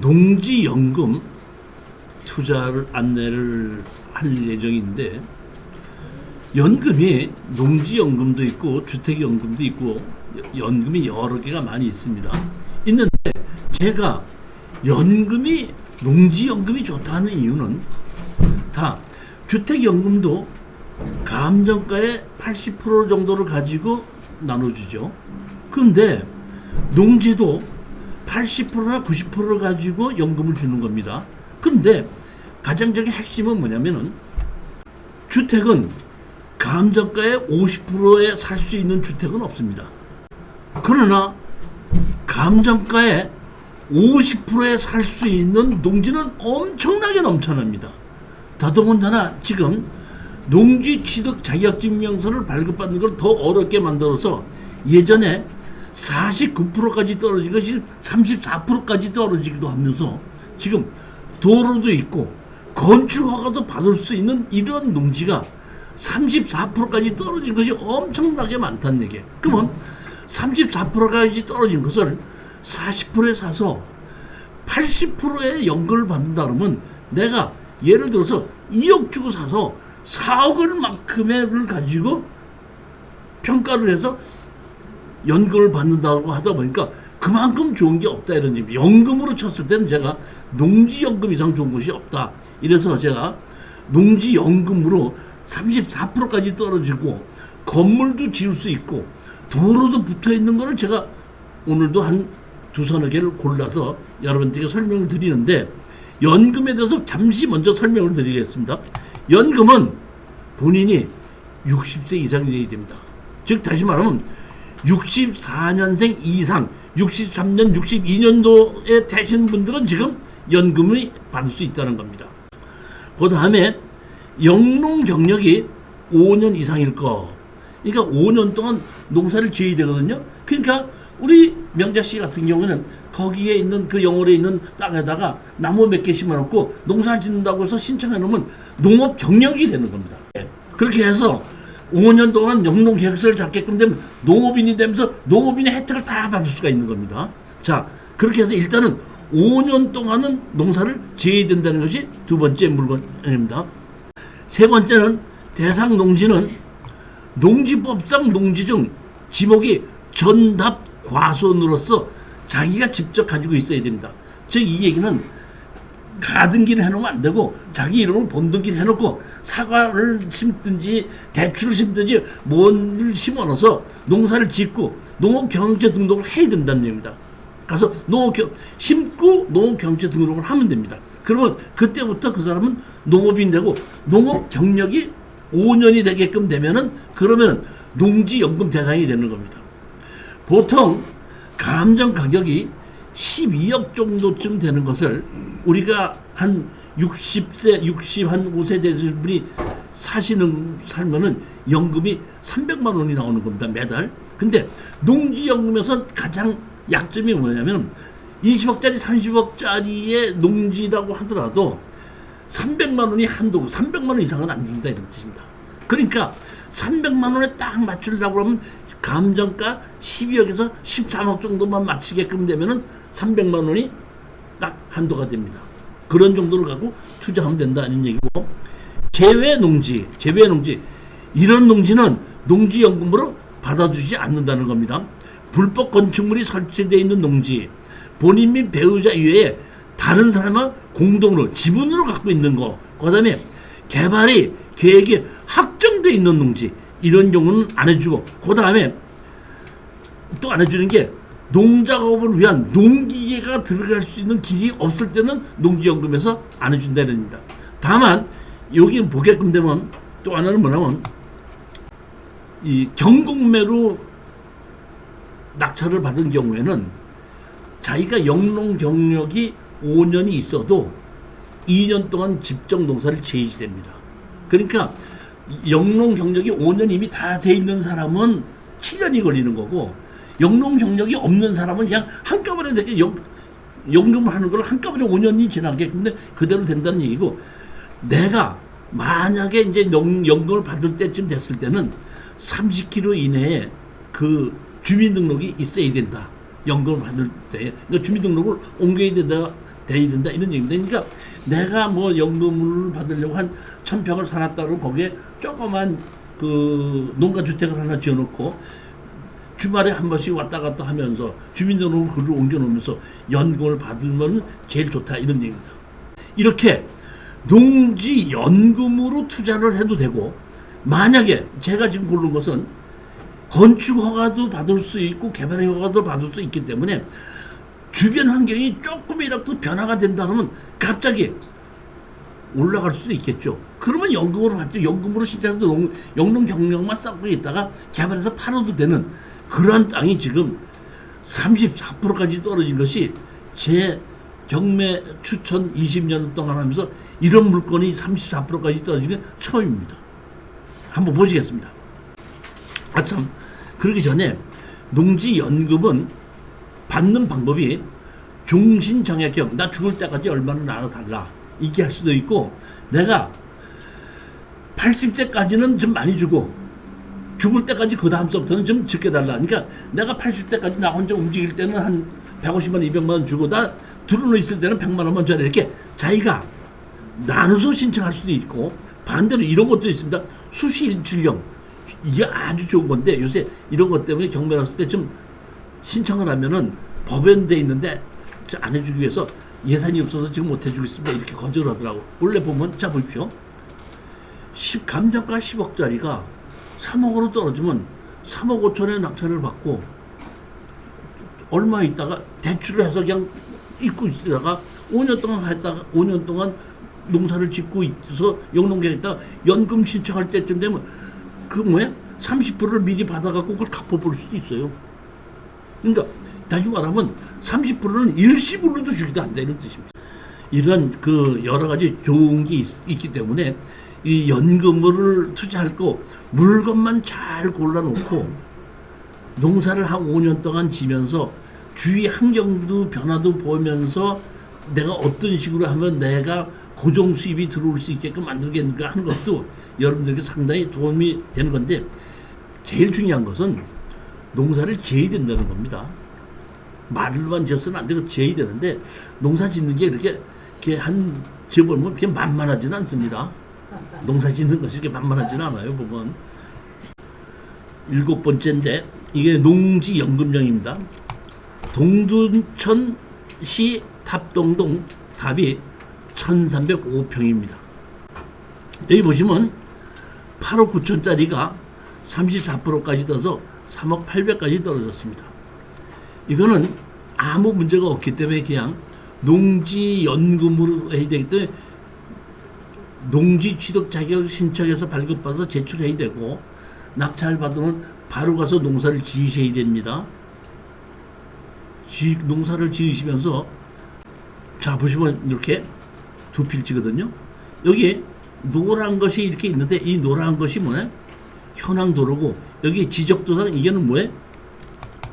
농지연금 투자를 안내를 할 예정인데 연금이 농지연금도 있고 주택연금도 있고 연금이 여러 개가 많이 있습니다. 있는데 제가 연금이 농지연금이 좋다는 이유는 다 주택연금도 감정가의 80% 정도를 가지고 나눠주죠. 그런데 농지도 80%나 90%를 가지고 연금을 주는 겁니다. 그런데 가장적인 핵심은 뭐냐면은 주택은 감정가의 50%에 살 수 있는 주택은 없습니다. 그러나 감정가의 50%에 살 수 있는 농지는 엄청나게 넘쳐납니다. 더더군다나 지금 농지 취득 자격증명서를 발급받는 걸 더 어렵게 만들어서 예전에 49%까지 떨어진 것이 34%까지 떨어지기도 하면서 지금 도로도 있고 건축 허가도 받을 수 있는 이런 농지가 34%까지 떨어진 것이 엄청나게 많다는 얘기예요. 그러면 34%까지 떨어진 것을 40%에 사서 80%의 연금을 받는다 그러면 내가 예를 들어서 2억 주고 사서 4억을 만큼을 가지고 평가를 해서 연금을 받는다고 하다 보니까 그만큼 좋은 게 없다 이런 얘기. 연금으로 쳤을 때는 제가 농지연금 이상 좋은 것이 없다. 이래서 제가 농지연금으로 34%까지 떨어지고 건물도 지을 수 있고 도로도 붙어 있는 거를 제가 오늘도 한 두 서너 개를 골라서 여러분들에게 설명을 드리는데 연금에 대해서 잠시 먼저 설명을 드리겠습니다. 연금은 본인이 60세 이상이 되어야 됩니다. 즉 다시 말하면 64년생 이상 63년 62년도에 되신 분들은 지금 연금을 받을 수 있다는 겁니다. 그 다음에 영농 경력이 5년 이상일 거. 그러니까 5년 동안 농사를 지어야 되거든요. 그러니까 우리 명자 씨 같은 경우는 거기에 있는 그 영월에 있는 땅에다가 나무 몇 개 심어놓고 농사 짓는다고 해서 신청해 놓으면 농업 경력이 되는 겁니다. 예. 그렇게 해서 5년 동안 영농 계획서를 잡게끔 되면 농업인이 되면서 농업인의 혜택을 다 받을 수가 있는 겁니다. 자, 그렇게 해서 일단은 5년 동안은 농사를 지어야 된다는 것이 두 번째 물건입니다. 세 번째는 대상 농지는 농지법상 농지 중 지목이 전답 과손으로서 자기가 직접 가지고 있어야 됩니다. 즉 이 얘기는 가등기를 해놓으면 안 되고 자기 이름으로 본등기를 해놓고 사과를 심든지 대추를 심든지 뭔를 심어넣어서 농사를 짓고 농업경영체 등록을 해야 된다는 얘기입니다. 가서 농업경 심고 농업경영체 등록을 하면 됩니다. 그러면 그때부터 그 사람은 농업인 되고 농업 경력이 5년이 되게끔 되면은 그러면 농지연금 대상이 되는 겁니다. 보통 감정 가격이 12억 정도쯤 되는 것을 우리가 한 60세, 60, 한 5세 되신 분이 사시는, 살면은 연금이 300만 원이 나오는 겁니다, 매달. 근데 농지연금에서 가장 약점이 뭐냐면 20억짜리, 30억짜리의 농지라고 하더라도 300만 원이 한도고 300만 원 이상은 안 준다 이런 뜻입니다. 그러니까 300만 원에 딱 맞추려고 하면 감정가 12억에서 13억 정도만 맞추게끔 되면은 300만 원이 딱 한도가 됩니다. 그런 정도를 갖고 투자하면 된다는 얘기고. 제외 농지, 제외 농지. 이런 농지는 농지연금으로 받아주지 않는다는 겁니다. 불법 건축물이 설치되어 있는 농지, 본인 및 배우자 이외에 다른 사람은 공동으로 지분으로 갖고 있는 거, 그 다음에 개발이 계획이 확정돼 있는 농지 이런 경우는 안 해주고 그 다음에 또 안 해주는 게 농작업을 위한 농기계가 들어갈 수 있는 길이 없을 때는 농지연금에서 안 해준다는 겁니다. 다만 여기 보게끔 되면 또 하나는 뭐냐면 이 경공매로 낙찰을 받은 경우에는 자기가 영농 경력이 5년이 있어도 2년 동안 집정 농사를 지어야 됩니다. 그러니까 영농 경력이 5년 이미 다 돼 있는 사람은 7년이 걸리는 거고 영농 경력이 없는 사람은 그냥 한꺼번에 되게 영, 연금을 하는 걸 한꺼번에 5년이 지나게 근데 그대로 된다는 얘기고 내가 만약에 이제 연, 연금을 받을 때쯤 됐을 때는 30km 이내에 그 주민등록이 있어야 된다. 연금을 받을 때. 그러니까 주민등록을 옮겨야 된다. 돼야 된다. 이런 얘기입니다. 그러니까 내가 뭐 연금을 받으려고 한 천평을 그러면 거기에 조그만 그 농가 주택을 하나 지어놓고 주말에 한 번씩 왔다 갔다 하면서 주민등록을 글을 옮겨놓으면서 연금을 받으면 제일 좋다. 이런 얘기입니다. 이렇게 농지 연금으로 투자를 해도 되고 만약에 제가 지금 고른 것은 건축 허가도 받을 수 있고 개발 허가도 받을 수 있기 때문에 주변 환경이 조금이라도 변화가 된다 그러면 갑자기 올라갈 수도 있겠죠. 그러면 연금으로 받죠. 연금으로 신청해도 농- 영농 경력만 쌓고 있다가 개발해서 팔아도 되는 그러한 땅이 지금 34%까지 떨어진 것이 제 경매 추천 20년 동안 하면서 이런 물건이 34%까지 떨어진 게 처음입니다. 한번 보시겠습니다. 아 참 그러기 전에 농지연금은 받는 방법이 종신정액형 나 죽을 때까지 얼마나 나눠달라 이게 할 수도 있고 내가 80세까지는 좀 많이 주고 죽을 때까지 그 다음 서부터는 좀 적게 달라. 그러니까 내가 80세까지 나 혼자 움직일 때는 한 150만 200만 원 주고 나 들어놓 있을 때는 100만 원만 줘야 이렇게 자기가 나눠서 신청할 수도 있고 반대로 이런 것도 있습니다. 수시 일출형 이게 아주 좋은 건데 요새 이런 것 때문에 경매 났을 때 좀 신청을 하면은 법연돼 있는데 저안 해주기 위해서 예산이 없어서 지금 못 해주고 있습니다. 이렇게 거절하더라고. 원래 보면 자 보십시오. 10, 감정가 10억짜리가 3억으로 떨어지면 3억 5천에 낙찰을 받고 얼마 있다가 대출을 해서 그냥 입고 있다가 5년 동안 했다가 5년 동안 농사를 짓고 있어서 영농계에 있다가 연금 신청할 때쯤 되면 그 뭐야 30%를 미리 받아갖고 그걸 갚아볼 수도 있어요. 그러니까 다시 말하면 30%는 일시불로도 주기도 한다는 뜻입니다. 이런 그 여러 가지 좋은 게 있, 기 때문에 이 연금을 투자할 거 물건만 잘 골라놓고 농사를 한 5년 동안 지면서 주위 환경도 변화도 보면서 내가 어떤 식으로 하면 내가 고정 수입이 들어올 수 있게끔 만들겠는가 하는 것도 여러분들에게 상당히 도움이 되는 건데 제일 중요한 것은 농사를 지어야 된다는 겁니다. 말로만 지어서는 안 되고 지어야 되는데 농사 짓는 게 이렇게, 이렇게 한 지어보면 그렇게 만만하지는 않습니다. 농사 짓는 것이 그렇게 만만하지는 않아요, 보면. 일곱 번째인데 이게 농지 연금령입니다. 동둔천시 탑동동 답이 1305평입니다. 여기 보시면 8억 9천짜리가 34%까지 떠서 3억 800까지 떨어졌습니다. 이거는 아무 문제가 없기 때문에 그냥 농지 연금으로 해야 되기 때문에 농지 취득 자격 신청해서 발급받아서 제출해야 되고 낙찰 받으면 바로 가서 농사를 지으셔야 됩니다. 지, 농사를 지으시면서 자 보시면 이렇게 두 필지거든요. 여기 노란 것이 이렇게 있는데 이 노란 것이 뭐냐? 현황 도로고 여기 지적 도상 이게는 뭐예요?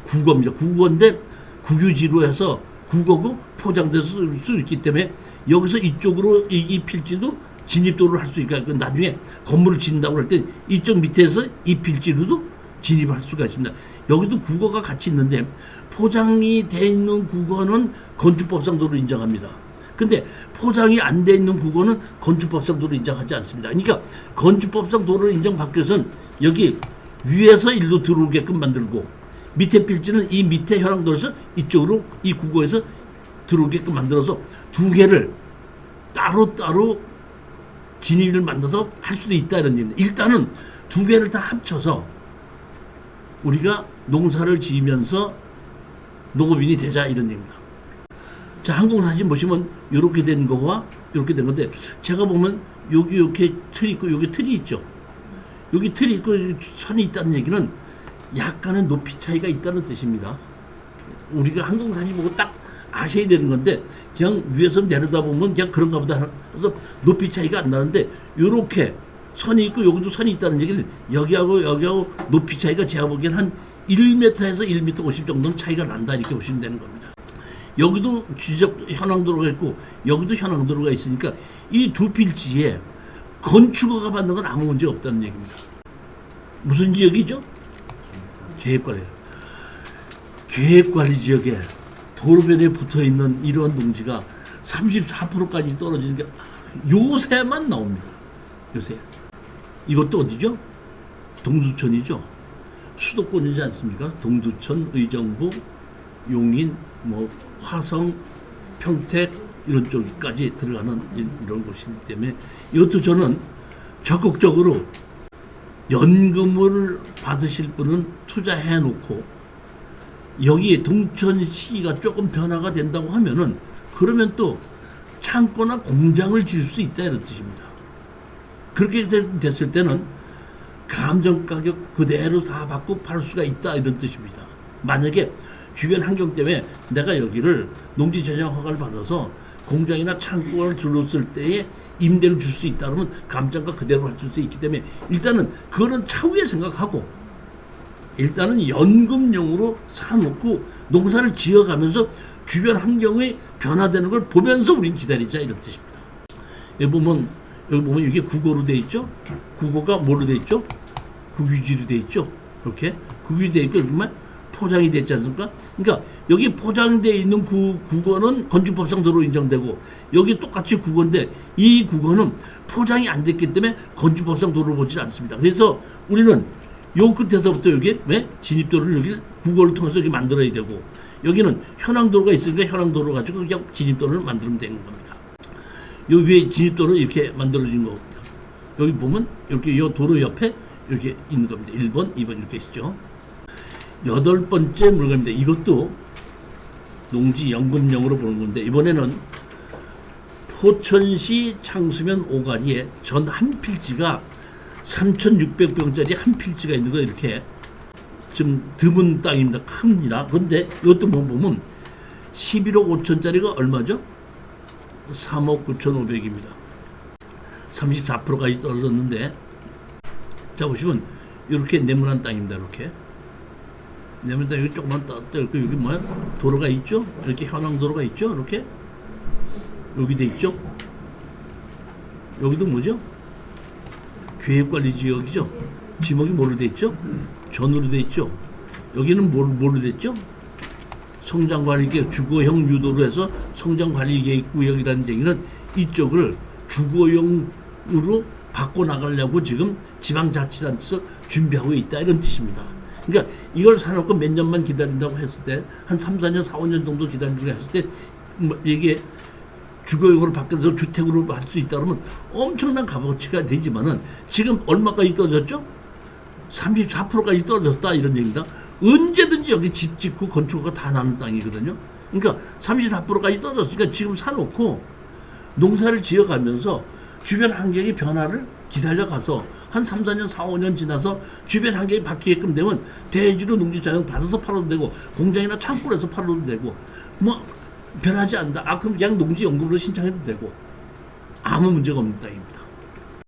국어입니다. 국어인데 국유지로 해서 국어고 포장돼서 쓸 수 있기 때문에 여기서 이쪽으로 이, 이 필지도 진입도를 할 수 있고 그 나중에 건물을 짓는다고 할 때 이쪽 밑에서 이 필지로도 진입할 수가 있습니다. 여기도 국어가 같이 있는데 포장이 돼 있는 국어는 건축법상 도로 인정합니다. 근데 포장이 안 돼 있는 국어는 건축법상 도로 인정하지 않습니다. 그러니까 건축법상 도로를 인정받기 위해서는 여기 위에서 일로 들어오게끔 만들고 밑에 필지는 이 밑에 현황도에서 이쪽으로 이 국어에서 들어오게끔 만들어서 두 개를 따로따로 진입을 만들어서 할 수도 있다 이런 얘기입니다. 일단은 두 개를 다 합쳐서 우리가 농사를 지으면서 농업인이 되자 이런 얘기입니다. 자, 항공 사진 보시면 이렇게 된 거와 이렇게 된 건데 제가 보면 여기 이렇게 틀이 있고 여기 틀이 있죠. 여기 틀이 있고 선이 있다는 얘기는 약간의 높이 차이가 있다는 뜻입니다. 우리가 항공 사진 보고 딱 아셔야 되는 건데 그냥 위에서 내려다 보면 그냥 그런가 보다 해서 높이 차이가 안 나는데 이렇게 선이 있고 여기도 선이 있다는 얘기는 여기하고 여기하고 높이 차이가 제가 보기엔 한 1m에서 1m 50 정도는 차이가 난다 이렇게 보시면 되는 겁니다. 여기도 지적 현황도로가 있고 여기도 현황도로가 있으니까 이 두 필지에 건축허가 받는 건 아무 문제 없다는 얘기입니다. 무슨 지역이죠? 계획관리. 계획관리 지역에 도로변에 붙어 있는 이러한 농지가 34%까지 떨어지는 게 요새만 나옵니다. 요새. 이것도 어디죠? 동두천이죠. 수도권이지 않습니까? 동두천, 의정부, 용인, 뭐 화성, 평택 이런 쪽까지 들어가는 이- 이런 곳이기 때문에 이것도 저는 적극적으로 연금을 받으실 분은 투자해 놓고 여기에 동천시가 조금 변화가 된다고 하면은 그러면 또 창고나 공장을 지을 수 있다 이런 뜻입니다. 그렇게 되- 됐을 때는 감정 가격 그대로 다 받고 팔 수가 있다 이런 뜻입니다. 만약에 주변 환경 때문에 내가 여기를 농지 전용 허가를 받아서 공장이나 창고를 들었을 때에 임대를 줄 수 있다 그러면 감정가 그대로 할수 있기 때문에 일단은 그거는 차후에 생각하고 일단은 연금용으로 사놓고 농사를 지어가면서 주변 환경의 변화되는 걸 보면서 우린 기다리자 이런 뜻입니다. 여기 보면 여기 보면 이게 국어로 돼 있죠. 국어가 뭐로 돼 있죠? 국유지로 돼 있죠. 이렇게 국유지 돼 있고 정말 포장이 됐지 않습니까? 그러니까 여기 포장돼 있는 그 국어는 건축법상 도로 인정되고 여기 똑같이 국어인데 이 국어는 포장이 안 됐기 때문에 건축법상 도로 보지 않습니다. 그래서 우리는 요 끝에서부터 여기 왜 진입도를 여기 국어를 통해서 여기 만들어야 되고 여기는 현황도로가 있으니까 현황도로 가지고 그냥 진입도를 만들면 되는 겁니다. 요 위에 진입도로 이렇게 만들어진 겁니다. 여기 보면 이렇게 요 도로 옆에 이렇게 있는 겁니다. 1번, 2번 이렇게 있죠. 여덟 번째 물건인데 이것도 농지 연금용으로 보는 건데 이번에는 포천시 창수면 오가리에 전 한 필지가 3,600평짜리 한 필지가 있는 거 이렇게 좀 드문 땅입니다. 큽니다. 그런데 이것도 뭐 보면 11억 5천짜리가 얼마죠? 3억 9,500입니다. 34%까지 떨어졌는데 자 보시면 이렇게 네모난 땅입니다. 이렇게 네모난 땅 여기 땅 있고 여기 뭐야 도로가 있죠? 이렇게 현황 도로가 있죠? 이렇게 여기 돼 있죠? 여기도 뭐죠? 계획관리 지역이죠? 지목이 뭐로 돼 있죠? 전으로 돼 있죠? 여기는 뭘, 뭘로 돼 있죠? 성장관리계획 주거형 유도로 해서 성장관리계획 구역이라는 얘기는 이쪽을 주거용으로 바꿔 나가려고 지금 지방자치단체에서 준비하고 있다 이런 뜻입니다. 그러니까 이걸 사놓고 몇 년만 기다린다고 했을 때 한 3, 4년, 4, 5년 정도 기다리고 했을 때뭐 이게 주거용으로 바뀌어서 주택으로 할 수 있다 그러면 엄청난 값어치가 되지만은 지금 얼마까지 떨어졌죠? 34%까지 떨어졌다 이런 얘기입니다. 언제든지 여기 집 짓고 건축가 다 나는 땅이거든요. 그러니까 34%까지 떨어졌으니까 지금 사놓고 농사를 지어가면서 주변 환경의 변화를 기다려가서 한 3, 4년, 4, 5년 지나서 주변 환경이 바뀌게끔 되면 대지로 농지 자용 받아서 팔아도 되고 공장이나 창고에서 팔아도 되고 뭐 변하지 않는다. 아 그럼 그냥 농지 연금으로 신청해도 되고 아무 문제가 없는 땅입니다.